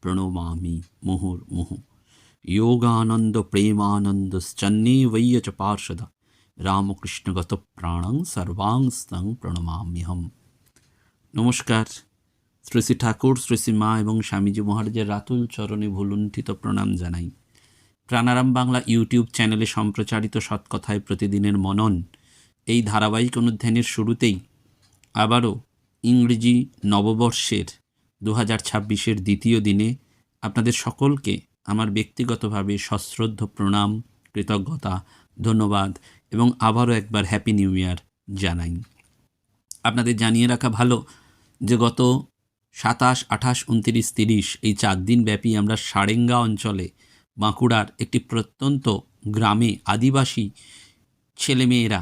প্রণমামি মুহুর্মুহু যোগানন্দ প্রেমানন্দশ্চন্নে বৈয় চ পার্ষদ রামকৃষ্ণগত প্রাণং সর্বাংস্তং প্রণমাম্যহম নমস্কার শ্রী শ্রী ঠাকুর শ্রী শ্রী মা এবং স্বামীজি মহারাজের রাতুল চরণে ভুলুণ্ঠিত প্রণাম জানাই। প্রাণারাম বাংলা ইউটিউব চ্যানেলে সম্প্রচারিত সৎকথায় প্রতিদিনের মনন এই ধারাবাহিক অনুধ্যানের শুরুতেই আবারও ইংরেজি নববর্ষের দু হাজার ছাব্বিশের দ্বিতীয় দিনে আপনাদের সকলকে আমার ব্যক্তিগতভাবে সশ্রদ্ধ প্রণাম, কৃতজ্ঞতা, ধন্যবাদ এবং আবারও একবার হ্যাপি নিউ ইয়ার জানাই। আপনাদের জানিয়ে রাখা ভালো যে গত সাতাশ, আঠাশ, উনতিরিশ, তিরিশ এই চার দিন ব্যাপী আমরা সারেঙ্গা অঞ্চলে বাঁকুড়ার একটি প্রত্যন্ত গ্রামে আদিবাসী ছেলেমেয়েরা,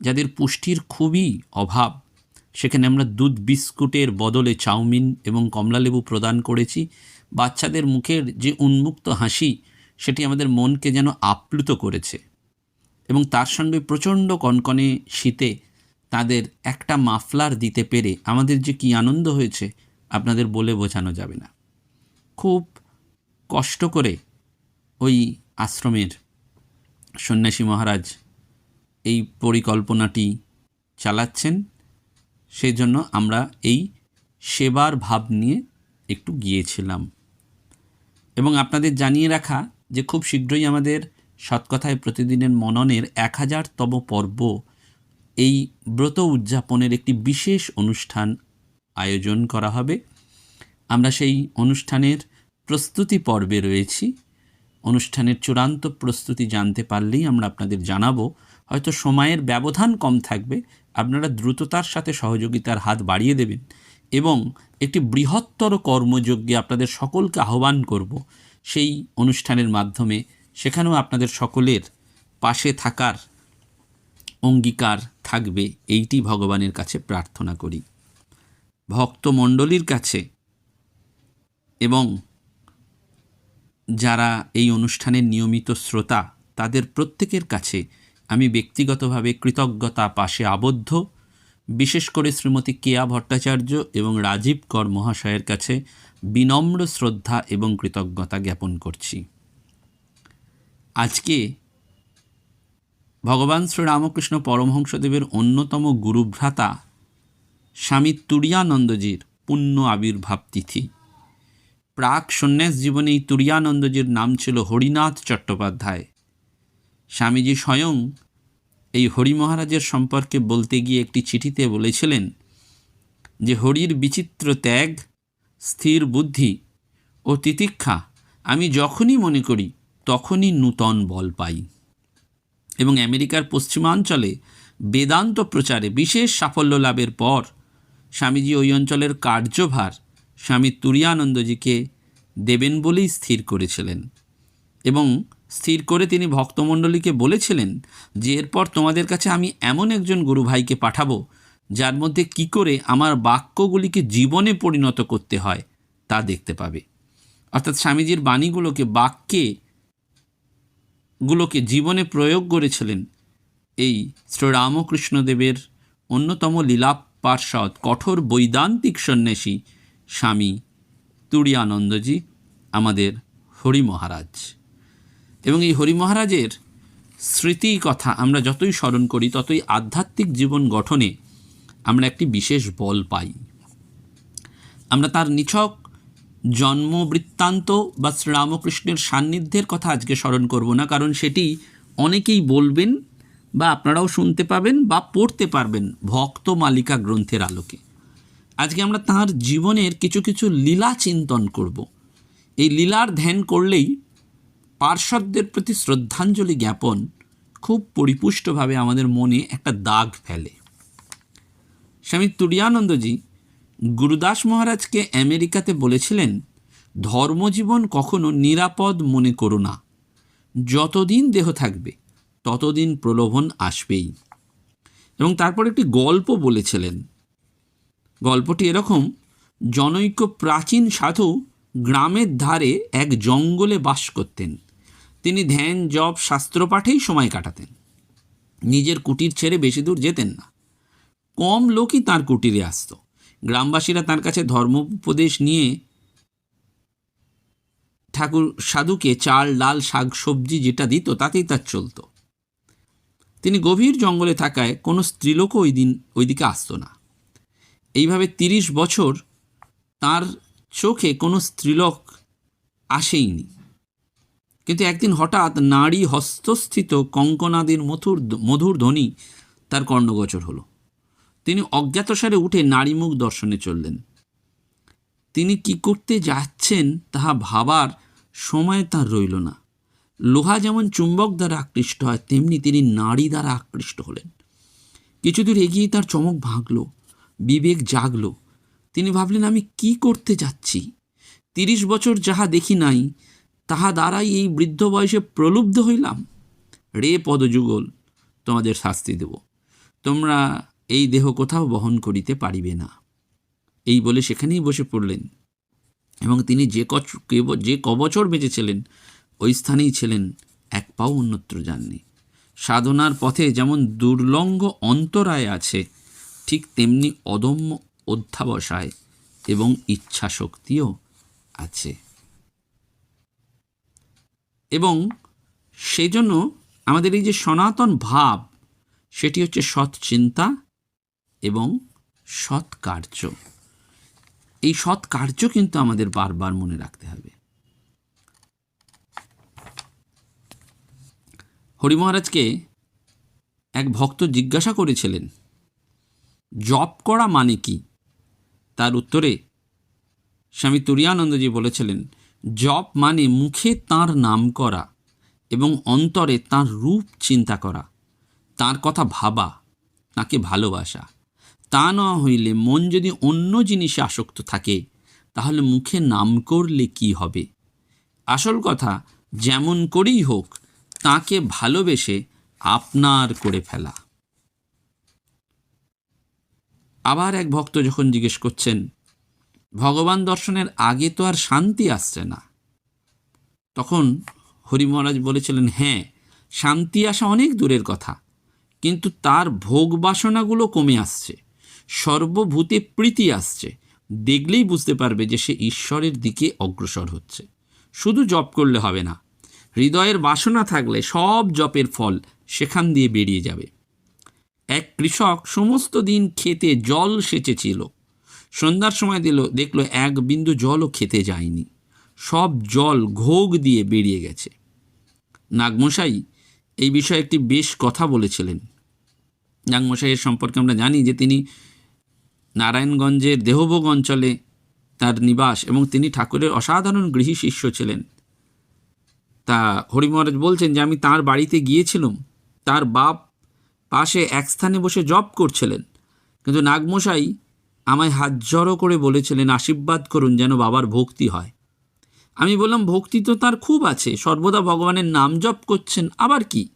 যাদের পুষ্টির খুবই অভাব সেখানে আমরা দুধ বিস্কুটের বদলে চাউমিন এবং কমলালেবু প্রদান করেছি। বাচ্চাদের মুখের যে উন্মুক্ত হাসি, সেটি আমাদের মনকে যেন আপ্লুত করেছে এবং তার সঙ্গে প্রচণ্ড কনকনে শীতে তাদের একটা মাফলার দিতে পেরে আমাদের যে কী আনন্দ হয়েছে, আপনাদের বলে বোঝানো যাবে না। খুব কষ্ট করে ওই আশ্রমের সন্ন্যাসী মহারাজ এই পরিকল্পনাটি চালাচ্ছেন। সেই জন্য আমরা এই সেবার ভাব নিয়ে একটু গিয়েছিলাম। এবং আপনাদের জানিয়ে রাখা যে খুব শীঘ্রই আমাদের সৎকথায় প্রতিদিনের মননের এক হাজারতম পর্ব এই ব্রত উদযাপনের একটি বিশেষ অনুষ্ঠান আয়োজন করা হবে। আমরা সেই অনুষ্ঠানের প্রস্তুতি পর্বে রয়েছি। অনুষ্ঠানের চূড়ান্ত প্রস্তুতি জানতে পারলেই আমরা আপনাদের জানাব হয়তো সময়ের ব্যবধান কম থাকবে, আপনারা দ্রুততার সাথে সহযোগিতার হাত বাড়িয়ে দেবেন এবং একটি বৃহত্তর কর্মযজ্ঞে আপনাদের সকলকে আহ্বান করব। সেই অনুষ্ঠানের মাধ্যমে সেখানেও আপনাদের সকলের পাশে থাকার অঙ্গীকার থাকবে, এইটি ভগবানের কাছে প্রার্থনা করি। ভক্তমণ্ডলীর কাছে এবং যারা এই অনুষ্ঠানের নিয়মিত শ্রোতা, তাদের প্রত্যেকের কাছে আমি ব্যক্তিগতভাবে কৃতজ্ঞতা পাশে আবদ্ধ। বিশেষ করে শ্রীমতী কেয়া ভট্টাচার্য এবং রাজীব কর মহাশয়ের কাছে বিনম্র শ্রদ্ধা এবং কৃতজ্ঞতা জ্ঞাপন করছি। আজকে ভগবান শ্রীরামকৃষ্ণ পরমহংসদেবের অন্যতম গুরুভ্রাতা স্বামী তুরিয়ানন্দজির পুণ্য আবির্ভাব তিথি। প্রাক সন্ন্যাস জীবনে এই তুরিয়ানন্দজির নাম ছিল হরিনাথ চট্টোপাধ্যায়। স্বামীজি স্বয়ং এই হরি মহারাজের সম্পর্কে বলতে গিয়ে একটি চিঠিতে বলেছিলেন যে, হরির বিচিত্র ত্যাগ, স্থির বুদ্ধি ও তিতিক্ষা আমি যখনই মনে করি তখনই নূতন বল পাই। এবং আমেরিকার পশ্চিমাঞ্চলে বেদান্ত প্রচারে বিশেষ সাফল্য লাভের পর স্বামীজি ওই অঞ্চলের কার্যভার স্বামী তুরিয়ানন্দজিকে দেবেন বলেই স্থির করেছিলেন এবং স্থির করে তিনি ভক্তমণ্ডলীকে বলেছিলেন যে এরপর তোমাদের কাছে আমি এমন একজন গুরু ভাইকে পাঠাবো, যার মধ্যে কি করে আমার বাক্যগুলিকে জীবনে পরিণত করতে হয় তা দেখতে পাবে। অর্থাৎ স্বামীজির বাণীগুলোকে বাক্যে গুলোকে জীবনে প্রয়োগ করেছিলেন এই শ্রীরামকৃষ্ণদেবের অন্যতম লীলা পার্ষদ কঠোর বৈদান্তিক সন্ন্যাসী স্বামী তুরিয়ানন্দজি, আমাদের হরি মহারাজ এবং এই হরি মহারাজের স্মৃতি কথা আমরা যতই স্মরণ করি, ততই আধ্যাত্মিক জীবন গঠনে আমরা একটি বিশেষ বল পাই। আমরা তার নিছক জন্ম বৃত্তান্ত বা শ্রীরামকৃষ্ণের সান্নিধ্যের কথা আজকে স্মরণ করব না, কারণ সেটি অনেকেই বলবেন বা আপনারাও শুনতে পাবেন বা পড়তে পারবেন ভক্ত মালিকা গ্রন্থের আলোকে। আজকে আমরা তাঁর জীবনের কিছু কিছু লীলা চিন্তন করব। এই লীলার ধ্যান করলেই পার্শ্বদের প্রতি শ্রদ্ধাঞ্জলি জ্ঞাপন খুব পরিপুষ্টভাবে আমাদের মনে একটা দাগ ফেলে। স্বামী তুরিয়ানন্দজি গুরুদাস মহারাজকে আমেরিকাতে বলেছিলেন, ধর্মজীবন কখনো নিরাপদ মনে করো না। যতদিন দেহ থাকবে, ততদিন প্রলোভন আসবেই। এবং তারপর একটি গল্প বলেছিলেন। গল্পটি এরকম, জনৈক প্রাচীন সাধু গ্রামের ধারে এক জঙ্গলে বাস করতেন। তিনি ধ্যান, জপ, শাস্ত্র পাঠেই সময় কাটাতেন। নিজের কুটির ছেড়ে বেশি দূর যেতেন না। কম লোকই তার কুটিরে আসতো। গ্রামবাসীরা তার কাছে ধর্ম উপদেশ নিয়ে ঠাকুর সাধুকে চাল, ডাল, শাক, সবজি যেটা দিত, তাতেই তার চলতো। তিনি গভীর জঙ্গলে থাকায় কোনো স্ত্রীলোকও ওই দিন ওইদিকে আসতো না। এইভাবে তিরিশ বছর তার চোখে কোনো স্ত্রীলোক আসেইনি। কিন্তু একদিন হঠাৎ নারী হস্তস্থিত কঙ্কনাদির মধুর মধুর ধ্বনি তার কর্ণগোচর হলো। তিনি অজ্ঞাতসারে উঠে নারী মুখ দর্শনে চললেন। তিনি কি করতে যাচ্ছেন তাহা ভাবার সময় তার রইল না। লোহা যেমন চুম্বক দ্বারা আকৃষ্ট হয়, তেমনি তিনি নারী দ্বারা আকৃষ্ট হলেন। কিছু দূর এগিয়ে তার চমক ভাঙল বিবেক জাগল। তিনি ভাবলেন, আমি কি করতে যাচ্ছি? তিরিশ বছর যাহা দেখি নাই তাহা দ্বারাই এই বৃদ্ধ বয়সে প্রলুব্ধ হইলাম। রে পদযুগল, তোমাদের শাস্তি দেব। তোমরা এই দেহ কোথাও বহন করিতে পারিবে না। এই বলে সেখানেই বসে পড়লেন। এবং তিনি যে কচ যে কবছর বেঁচেছিলেন, ওই স্থানেই ছিলেন এক পাও অন্যত্র যাননি। সাধনার পথে যেমন দুর্লঙ্ঘ অন্তরায় আছে, ঠিক তেমনি অদম্য অধ্যাবসায় এবং ইচ্ছা শক্তিও আছে। এবং সেজন্য আমাদের এই যে সনাতন ভাব, সেটি হচ্ছে সৎ চিন্তা এবং সৎ কার্য। এই সৎ কার্য কিন্তু আমাদের বারবার মনে রাখতে হবে। হরি মহারাজকে এক ভক্ত জিজ্ঞাসা করেছিলেন, জপ করা মানে কি? তার উত্তরে স্বামী তুরিয়ানন্দজি বলেছিলেন জপ মানে মুখে তার নাম করা এবং অন্তরে তার রূপ চিন্তা করা, তার কথা ভাবা, তাকে ভালোবাসা। তা না হইলে মন যদি অন্য জিনিসে আসক্ত থাকে, তাহলে মুখে নাম করলে কি হবে? আসল কথা, যেমন করেই হোক, তাকে ভালোবেসে আপনার করে ফেলা। আবার এক ভক্ত যখন জিজ্ঞেস করছেন ভগবান দর্শনের আগে তো আর শান্তি আসছে না। তখন হরি মহারাজ বলেছিলেন হ্যাঁ শান্তি আসা অনেক দূরের কথা, কিন্তু তার ভোগ বাসনাগুলো কমে আসছে, সর্বভূতে প্রীতি আসছে, দেখলেই বুঝতে পারবে যে সে ঈশ্বরের দিকে অগ্রসর হচ্ছে। শুধু জপ করলে হবে না, হৃদয়ের বাসনা থাকলে সব জপের ফল সেখান দিয়ে বেরিয়ে যাবে। এক কৃষক সমস্ত দিন খেতে জল সেচেছিল সন্ধ্যার সময় দিল, দেখল এক বিন্দু জলও খেতে যায়নি। সব জল ঘোগ দিয়ে বেরিয়ে গেছে। নাগমশাই এই বিষয়ে একটি বেশ কথা বলেছিলেন। নাগমশাইয়ের সম্পর্কে আমরা জানি যে তিনি নারায়ণগঞ্জের দেহভোগ অঞ্চলে তার নিবাস এবং তিনি ঠাকুরের অসাধারণ গৃহী শিষ্য ছিলেন। তা হরি মহারাজ বলছেন যে, আমি তার বাড়িতে গিয়েছিলাম। তার বাপ পাশে এক স্থানে বসে জব করছিলেন। কিন্তু নাগমশাই আমায় হাত জড়ো করে বলেছিলেন, আশীর্বাদ করুন যেন বাবার ভক্তি হয়। আমি বললাম, ভক্তি তো তার খুব আছে, সর্বদা ভগবানের নাম জপ করছেন, আবার কি?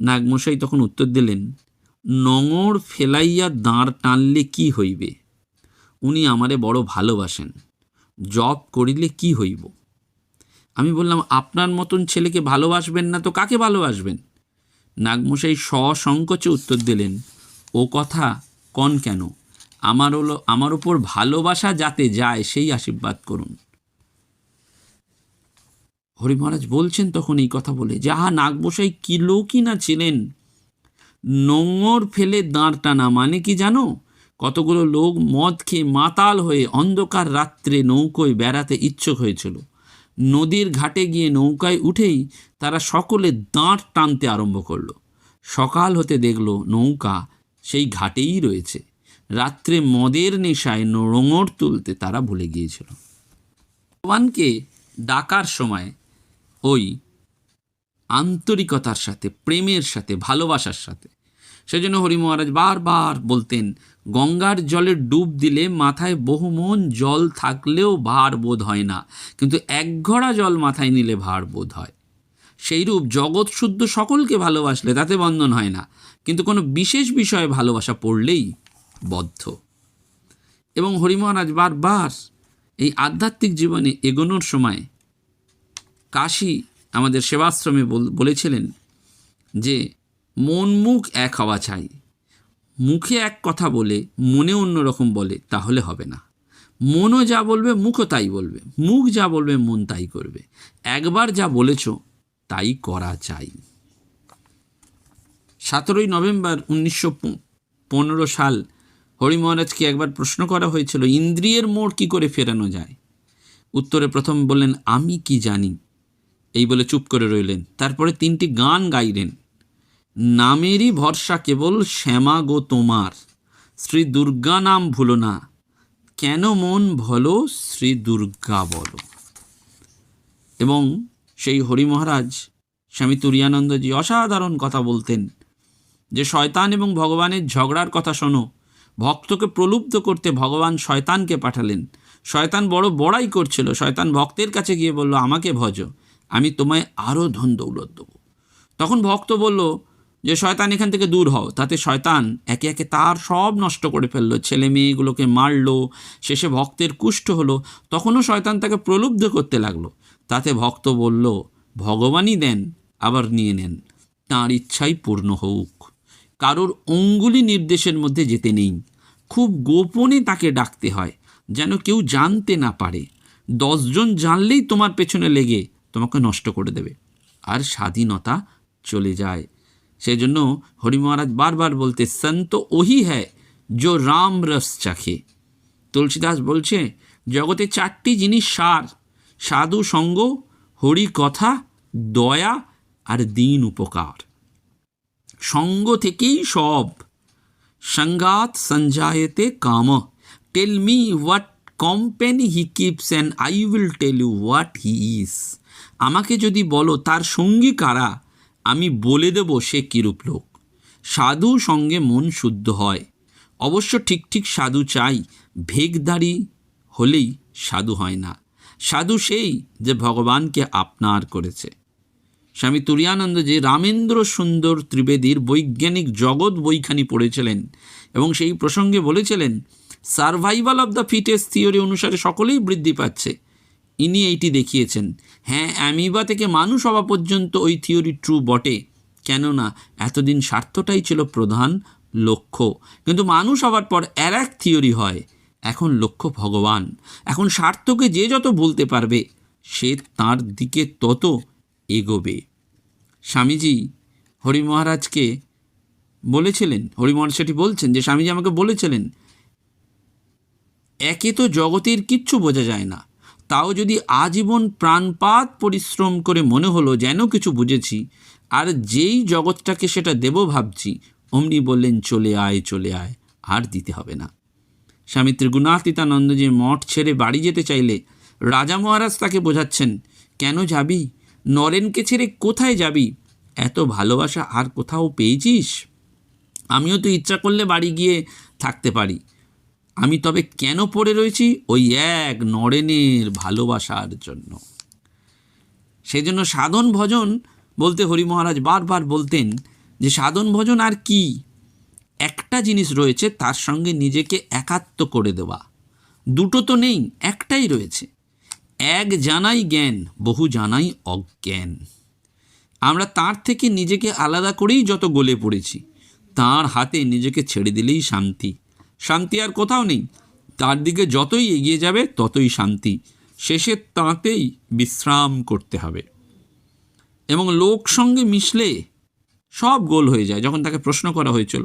নাগমশাই তখন উত্তর দিলেন, নঙর ফেলাইয়া দাঁড় টানলে কি হইবে? উনি আমারে বড় ভালোবাসেন, জপ করিলে কি হইব? আমি বললাম, আপনার মতন ছেলেকে ভালোবাসবেন না তো কাকে ভালোবাসবেন? নাগমশাই সসংকোচে উত্তর দিলেন, ও কথা কন কেন? আমার হলো, আমার উপর ভালোবাসা যাতে যায়, সেই আশীর্বাদ করুন। হরি মহারাজ বলছেন তখন এই কথা বলে, যাহা নাগমশাই কি লোকই না ছিলেন নোংর ফেলে দাঁড় টানা মানে কি জানো? কতগুলো লোক মদ খেয়ে মাতাল হয়ে অন্ধকার রাত্রে নৌকোয় বেড়াতে ইচ্ছুক হয়েছিল। নদীর ঘাটে গিয়ে নৌকায় উঠেই তারা সকলে দাঁড় টানতে আরম্ভ করল। সকাল হতে দেখল নৌকা সেই ঘাটেই রয়েছে। রাত্রে মদের নেশায় নোঙর তুলতে তারা ভুলে গিয়েছিল। ভগবানকে ডাকার সময় ওই আন্তরিকতার সাথে, প্রেমের সাথে, ভালোবাসার সাথে, সেজন্য হরি মহারাজ বারবার বলতেন, গঙ্গার জলে ডুব দিলে মাথায় বহু মন জল থাকলেও ভার বোধ হয় না, কিন্তু এক ঘড়া জল মাথায় নিলে ভার বোধ হয়। সেইরূপ জগৎ শুদ্ধ সকলকে ভালোবাসলে তাতে বন্ধন হয় না, কিন্তু কোনো বিশেষ বিষয়ে ভালোবাসা পড়লেই বদ্ধ। এবং হরিমহারাজ বারবার এই আধ্যাত্মিক জীবনে এগোনোর সময় কাশী আমাদের সেবাশ্রমে বলেছিলেন যে, মন মুখ এক হওয়া চাই। মুখে এক কথা বলে মনে অন্য রকম বলে, তাহলে হবে না। মনও যা বলবে, মুখও তাই বলবে। মুখ যা বলবে, মন তাই করবে। একবার যা বলেছ, তাই করা চাই। সতেরোই নভেম্বর উনিশশো পনেরো সাল হরি মহারাজকে একবার প্রশ্ন করা হয়েছিল, ইন্দ্রিয়ের মোড় কি করে ফেরানো যায়? উত্তরে প্রথম বললেন, আমি কি জানি? এই বলে চুপ করে রইলেন। তারপরে তিনটি গান গাইলেন, নামেরই ভরসা কেবল শ্যামা গো তোমার, শ্রী দুর্গা নাম ভুলো না, কেন মন ভলো শ্রী দুর্গা বলো। এবং সেই হরি মহারাজ স্বামী তুরিয়ানন্দজি অসাধারণ কথা বলতেন, যে শয়তান এবং ভগবানের ঝগড়ার কথা শোনো ভক্তকে প্রলুব্ধ করতে ভগবান শয়তানকে পাঠালেন। শয়তান বড় বড়াই করছিল। শয়তান ভক্তের কাছে গিয়ে বলল, আমাকে ভজ, আমি তোমায় আরও ধন দৌলত দেবো। তখন ভক্ত বলল, যে শয়তান এখান থেকে দূর হও, তাতে শয়তান একে একে তার সব নষ্ট করে ফেলল। ছেলে মেয়েগুলোকে মারলো, শেষে ভক্তের কুষ্ঠ হলো, তখনও শয়তান তাকে প্রলুব্ধ করতে লাগল। তাতে ভক্ত বলল, ভগবানই দেন, আবার নিয়ে নেন। তাঁর ইচ্ছাই পূর্ণ হোক। কারোর অঙ্গুলি নির্দেশের মধ্যে যেতে নেই। খুব গোপনে তাকে ডাকতে হয়, যেন কেউ জানতে না পারে। দশজন জানলেই তোমার পেছনে লেগে তোমাকে নষ্ট করে দেবে, আর স্বাধীনতা চলে যায়। সেই জন্য হরি মহারাজ বারবার বলতে, সন্ত ওহি হ্যায় जो রাম রস চাখে। তুলসীদাস বলছে, জগতে চারটি জিনিস সার, সাধু সঙ্গ হরি কথা দয়া আর দিন উপকার। সঙ্গ থেকেই সব। সঙ্গাত সঞ্জায়তে কাম। Tell me what company he keeps and I will tell you what he is আমাকে যদি বলো, তার সঙ্গী কারা? আমি বলে দেব সে কিরূপ লোক। সাধু সঙ্গে মন শুদ্ধ হয়। অবশ্য ঠিক ঠিক সাধু চাই। ভেগদারি হলেই সাধু হয় না। সাধু সেই যে ভগবানকে আপনার করেছে। স্বামী তুরিয়ানন্দ যে রামেন্দ্র সুন্দর ত্রিবেদীর বৈজ্ঞানিক জগৎ বইখানি পড়েছিলেন এবং সেই প্রসঙ্গে বলেছিলেন survival of the fittest theory অনুসারে সকলেই বৃদ্ধি পাচ্ছে। ইনি এইটি দেখিয়েছেন। হ্যাঁ অ্যামিবা থেকে মানুষ হওয়া পর্যন্ত ওই থিওরি ট্রু বটে। কেননা, এতদিন স্বার্থটাই ছিল প্রধান লক্ষ্য। কিন্তু মানুষ হওয়ার পর আর এক থিওরি হয়, এখন লক্ষ্য ভগবান। এখন স্বার্থকে যে যত বলতে পারবে, সে তার দিকে তত এগোবে। স্বামীজি হরি মহারাজকে বলেছিলেন হরি মহারাজ সেটি বলছেন যে, স্বামীজি আমাকে বলেছিলেন, একে তো জগতের কিচ্ছু বোঝা যায় না। তাও যদি আজীবন প্রাণপাত পরিশ্রম করে মনে হলো যেন কিছু বুঝেছি, আর যেই জগৎটাকে সেটা দেব ভাবছি, অমনি বললেন, চলে আয় চলে আয়, আর দিতে হবে না। স্বামী ত্রিগুণাতীতানন্দজি মঠ ছেড়ে বাড়ি যেতে চাইলে রাজা মহারাজ তাকে বোঝাচ্ছেন, কেন যাবি? নরেনকে ছেড়ে কোথায় যাবি? এত ভালোবাসা আর কোথাও পেয়েছিস? আমিও তো ইচ্ছা করলে বাড়ি গিয়ে থাকতে পারি। আমি তবে কেন পড়ে রয়েছি ওই এক নরেনের ভালোবাসার জন্য। সেই জন্য সাধন ভজন বলতে হরি মহারাজ বারবার বলতেন যে সাধন ভজন আর কি? একটা জিনিস রয়েছে তার সঙ্গে নিজেকে একাত্ম করে দেওয়া। দুটো তো নেই, একটাই রয়েছে। এক জানাই জ্ঞান, বহু জানাই অজ্ঞান। আমরা তার থেকে নিজেকে আলাদা করেই যত গলে পড়েছি, তার হাতে নিজেকে ছেড়ে দিলেই শান্তি। শান্তি আর কোথাও নেই, তার দিকে যতই এগিয়ে যাবে ততই শান্তি, শেষে তাঁতেই বিশ্রাম করতে হবে। এবং লোক সঙ্গে মিশলে সব গোল হয়ে যায়, যখন তাকে প্রশ্ন করা হয়েছিল,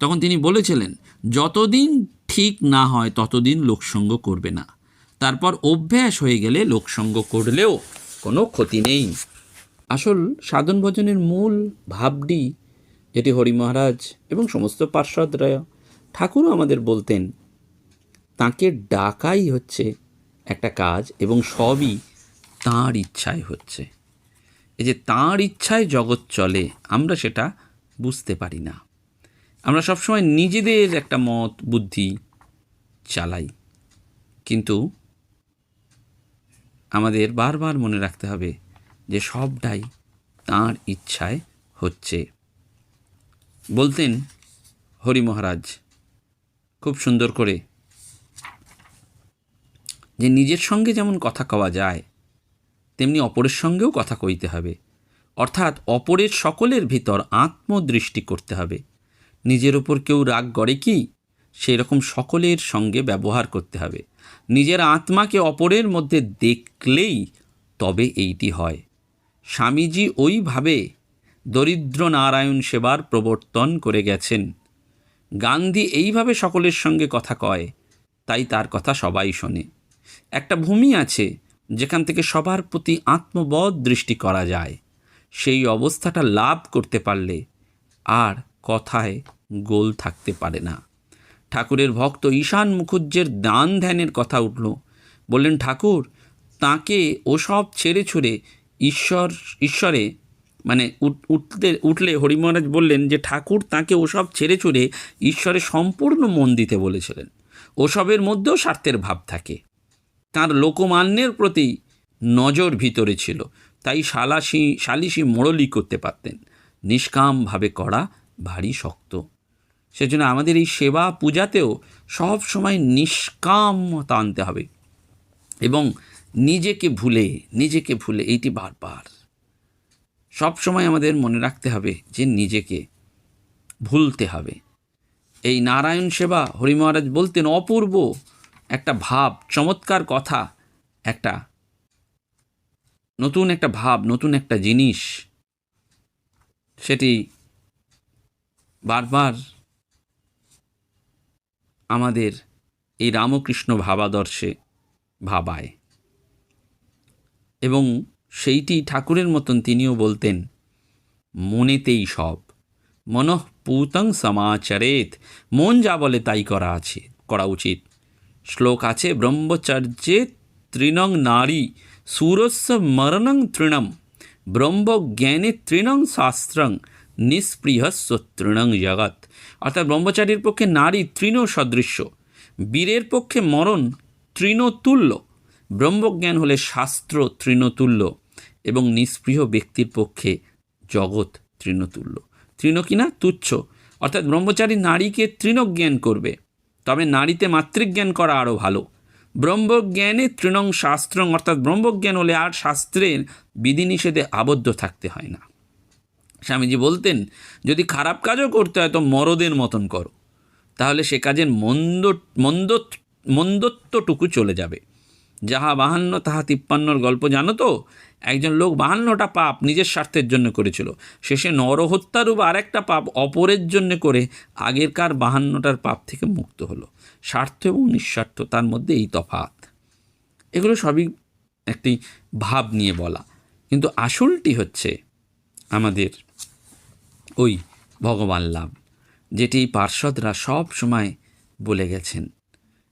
তখন তিনি বলেছিলেন, যতদিন ঠিক না হয়, ততদিন লোকসঙ্গ করবে না। তারপর অভ্যাস হয়ে গেলে লোকসঙ্গ করলেও কোনো ক্ষতি নেই। আসল সাধন ভজনের মূল ভাবটি যেটি হরি মহারাজ এবং সমস্ত পার্শ্বদরা ঠাকুরও আমাদের বলতেন, তাকে ডাকাই হচ্ছে একটা কাজ এবং সবই তাঁর ইচ্ছায় হচ্ছে। এই যে তাঁর ইচ্ছায় জগৎ চলে, আমরা সেটা বুঝতে পারি না। আমরা সবসময় নিজেদের একটা মত, বুদ্ধি চালাই। কিন্তু আমাদের বারবার মনে রাখতে হবে যে সবটাই তাঁর ইচ্ছায় হচ্ছে। বলতেন হরি মহারাজ, খুব সুন্দর করে, যে নিজের সঙ্গে যেমন কথা কওয়া যায়, তেমনি অপরের সঙ্গেও কথা কইতে হবে। অর্থাৎ অপরের সকলের ভিতর আত্মদৃষ্টি করতে হবে। নিজের ওপর কেউ রাগ গড়ে কি সেই রকম সকলের সঙ্গে ব্যবহার করতে হবে। নিজের আত্মাকে অপরের মধ্যে দেখলেই তবে এইটি হয়। স্বামীজি ওইভাবে দরিদ্র নারায়ণ সেবার প্রবর্তন করে গেছেন। গান্ধী এইভাবে সকলের সঙ্গে কথা কয়, তাই তার কথা সবাই শোনে। একটা ভূমি আছে যেখান থেকে সবার প্রতি আত্মবধ দৃষ্টি করা যায়। সেই অবস্থাটা লাভ করতে পারলে আর কথায় গোল থাকতে পারে না। ঠাকুরের ভক্ত ঈশান মুখুজ্জের দান ধ্যানের কথা উঠল। বললেন, ঠাকুর, তাকে ওসব ছেড়ে ছুড়ে ঈশ্বর, ঈশ্বরে মানে উঠ- উঠতে, উঠলে হরি মহারাজ বললেন যে, ঠাকুর তাকে ওসব ছেড়ে ছুড়ে ঈশ্বরে সম্পূর্ণ মন দিতে বলেছিলেন। ওসবের মধ্যেও স্বার্থের ভাব থাকে। তার লোকমান্যের প্রতি নজর ভিতরে ছিল। তাই সালাসি সালিসি মোড়লি করতে পারতেন। নিষ্কামভাবে করা ভারী শক্ত। সেজন্য আমাদের এই সেবা পূজাতেও সব সময় নিষ্কামতা আনতে হবে। এবং নিজেকে ভুলে নিজেকে ভুলে, এইটি বারবার। সব সময় আমাদের মনে রাখতে হবে যে নিজেকে ভুলতে হবে। এই নারায়ণ সেবা হরি মহারাজ বলতেন অপূর্ব একটা ভাব, চমৎকার কথা, একটা নতুন একটা ভাব, নতুন একটা জিনিস। সেটি বারবার আমাদের এই রামকৃষ্ণ ভাবাদর্শে ভাবায়। এবং সেইটি ঠাকুরের মতন তিনিও বলতেন, মনেতেই সব। মনঃপূতং সমাচারেত। মন যা বলে তাই করা আছে, করা উচিত। শ্লোক আছে, ব্রহ্মচর্যে তৃণং নারী, সুরস্য মরণং তৃণম। ব্রহ্মজ্ঞানে তৃণং শাস্ত্রং নিষ্পৃহস্ব তৃণং জগৎ। অর্থাৎ ব্রহ্মচারীর পক্ষে নারী তৃণ সদৃশ্য বীরের পক্ষে মরণ তৃণতুল্য, ব্রহ্মজ্ঞান হলে শাস্ত্র তৃণতুল্য এবং নিষ্পৃহ ব্যক্তির পক্ষে জগৎ তৃণতুল্য। তৃণ কিনা তুচ্ছ। অর্থাৎ ব্রহ্মচারী নারীকে তৃণজ্ঞান করবে, তবে নারীতে মাতৃজ্ঞান করা আরও ভালো। ব্রহ্মজ্ঞানে তৃণং শাস্ত্রং, অর্থাৎ ব্রহ্মজ্ঞান হলে আর শাস্ত্রের বিধিনিষেধে আবদ্ধ থাকতে হয় না। স্বামীজি বলতেন, যদি খারাপ কাজও করতে হয় তো মরদের মতন করো। তাহলে সে কাজের মন্দ মন্দ মন্দত্বটুকু চলে যাবে। যাহা বাহান্ন, তাহা তিপ্পান্নর গল্প জানো তো? একজন লোক বাহান্নটা পাপ নিজের স্বার্থের জন্য করেছিল। শেষে নরহত্যারূপ আরেকটা পাপ অপরের জন্য করে আগেরকার বাহান্নটার পাপ থেকে মুক্ত হলো। স্বার্থ এবং নিঃস্বার্থ, তার মধ্যে এই তফাৎ। এগুলো সবই একটি ভাব নিয়ে বলা। কিন্তু আসলটি হচ্ছে আমাদের ওই ভগবান লাভ, যেটি পার্ষদরা সব সময় বলে গেছেন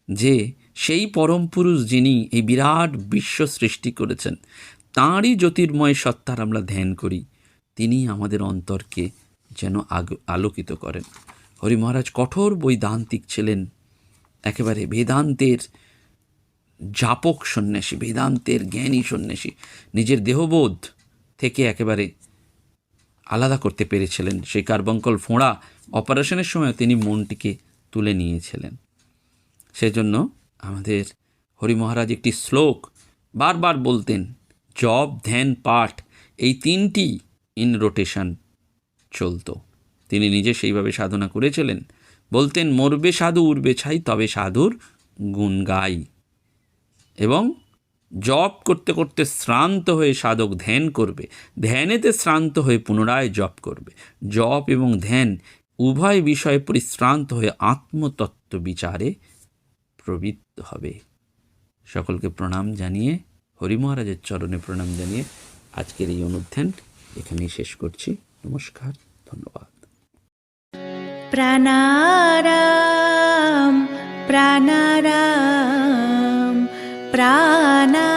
যে সেই পরম পুরুষ যিনি এই বিরাট বিশ্ব সৃষ্টি করেছেন, তাঁরই জ্যোতির্ময় সত্তার আমরা ধ্যান করি, তিনি আমাদের অন্তরকে যেন আলোকিত করেন। হরি মহারাজ কঠোর বৈদান্তিক ছিলেন, একেবারে বেদান্তের জাপক সন্ন্যাসী, বেদান্তের জ্ঞানী সন্ন্যাসী, নিজের দেহবোধ থেকে একেবারে আলাদা করতে পেরেছিলেন। সেই কার্বঙ্কল ফোঁড়া অপারেশনের সময় তিনি মনটিকে তুলে নিয়েছিলেন। সেজন্য আমাদের হরি মহারাজ একটি শ্লোক বারবার বলতেন জব ধ্যান, পাঠ, এই তিনটি ইন রোটেশন চলতো। তিনি নিজে সেইভাবে সাধনা করেছিলেন। বলতেন, মরবে সাধু, উড়বে ছাই, তবে সাধুর গুণ গাই। এবং জপ করতে করতে শ্রান্ত হয়ে সাধক ধ্যান করবে। ধ্যানেতে শ্রান্ত হয়ে পুনরায় জপ করবে। জপ এবং ধ্যান উভয় বিষয়ে পরিশ্রান্ত হয়ে আত্মতত্ত্ব বিচারে প্রবৃত্ত হবে। সকলকে প্রণাম জানিয়ে, হরি মহারাজের চরণে প্রণাম জানিয়ে আজকের এই অনুধ্যান এখানেই শেষ করছি। নমস্কার, ধন্যবাদ। প্রাণারাম প্রাণারাম। प्राणाराम